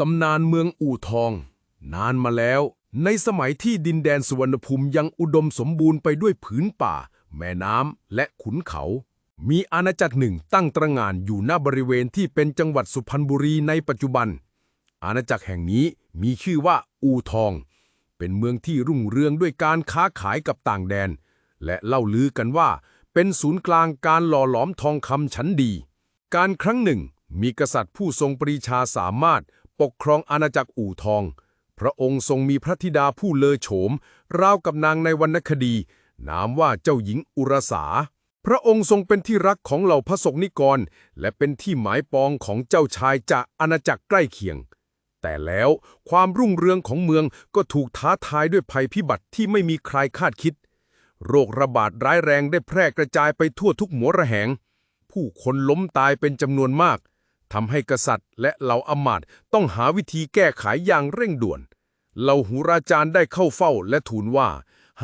ตำนานเมืองอู่ทอง นานมาแล้ว ในสมัยที่ดินแดนสุวรรณภูมิยังอุดมสมบูรณ์ไปด้วยผืนป่า แม่น้ำและขุนเขา มีอาณาจักรหนึ่งตั้งตระหง่านอยู่หน้าบริเวณที่เป็นจังหวัดสุพรรณบุรีในปัจจุบัน อาณาจักรแห่งนี้มีชื่อว่าอู่ทอง เป็นเมืองที่รุ่งเรืองด้วยการค้าขายกับต่างแดน และเล่าลือกันว่า เป็นศูนย์กลางการหล่อหลอมทองคำชั้นดี การครั้งหนึ่งมีกษัตริย์ผู้ทรงปรีชาสามารถ ปกครองอาณาจักรอู่ทอง พระองค์ทรงมีพระธิดาผู้เลอโฉม ราวกับนางในวรรณคดี นามว่าเจ้าหญิงอุรสา พระองค์ทรงเป็นที่รักของเหล่าพระสงฆ์นิกร และเป็นที่หมายปองของเจ้าชายจากอาณาจักรใกล้เคียง แต่แล้วความรุ่งเรืองของเมืองก็ถูกท้าทายด้วยภัยพิบัติที่ไม่มีใครคาดคิด โรคระบาดร้ายแรงได้แพร่กระจายไปทั่วทุกหมวระแหง ผู้คนล้มตายเป็นจำนวนมาก ทำให้กษัตริย์และเหล่าอมาตย์ต้องหาวิธีแก้ไขอย่างเร่งด่วน เหล่าหูราจารย์ได้เข้าเฝ้าและทูลว่า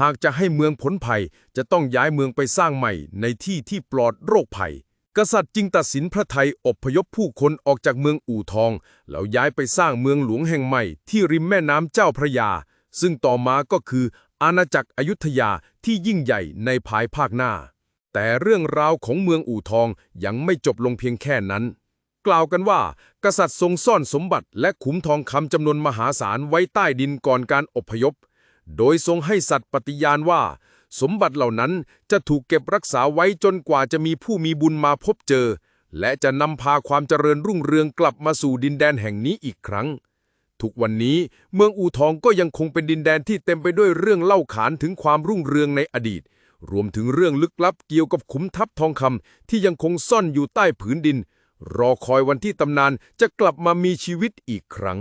หากจะให้เมืองพ้นภัยจะต้องย้ายเมืองไปสร้างใหม่ในที่ที่ปลอดโรคภัย กษัตริย์จึงตัดสินพระไทยอบพยพผู้คนออกจากเมืองอู่ทอง แล้วย้ายไปสร้างเมืองหลวงแห่งใหม่ที่ริมแม่น้ำเจ้าพระยา ซึ่งต่อมาก็คือ อาณาจักรอยุธยาที่ยิ่งใหญ่ในภายภาคหน้า แต่เรื่องราวของเมืองอู่ทองยังไม่จบลงเพียงแค่นั้น กล่าวกันว่า กษัตริย์ทรงซ่อนสมบัติและขุมทองคำจำนวนมหาศาลไว้ใต้ดินก่อนการอพยพ โดยทรงให้สัตว์ปฏิญาณว่า สมบัติเหล่านั้นจะถูกเก็บรักษาไว้จนกว่าจะมีผู้มีบุญมาพบเจอ และจะนำพาความเจริญรุ่งเรืองกลับมาสู่ดินแดนแห่งนี้อีกครั้ง ทุกวันนี้เมืองอู่ทองก็ยังคงเป็นดินแดนที่เต็มไปด้วยเรื่องเล่าขานถึงความรุ่งเรืองในอดีตรวมถึงเรื่องลึกลับเกี่ยวกับขุมทรัพย์ทองคำที่ยังคงซ่อนอยู่ใต้ผืนดิน รอคอยวันที่ตำนานจะกลับมามีชีวิตอีกครั้ง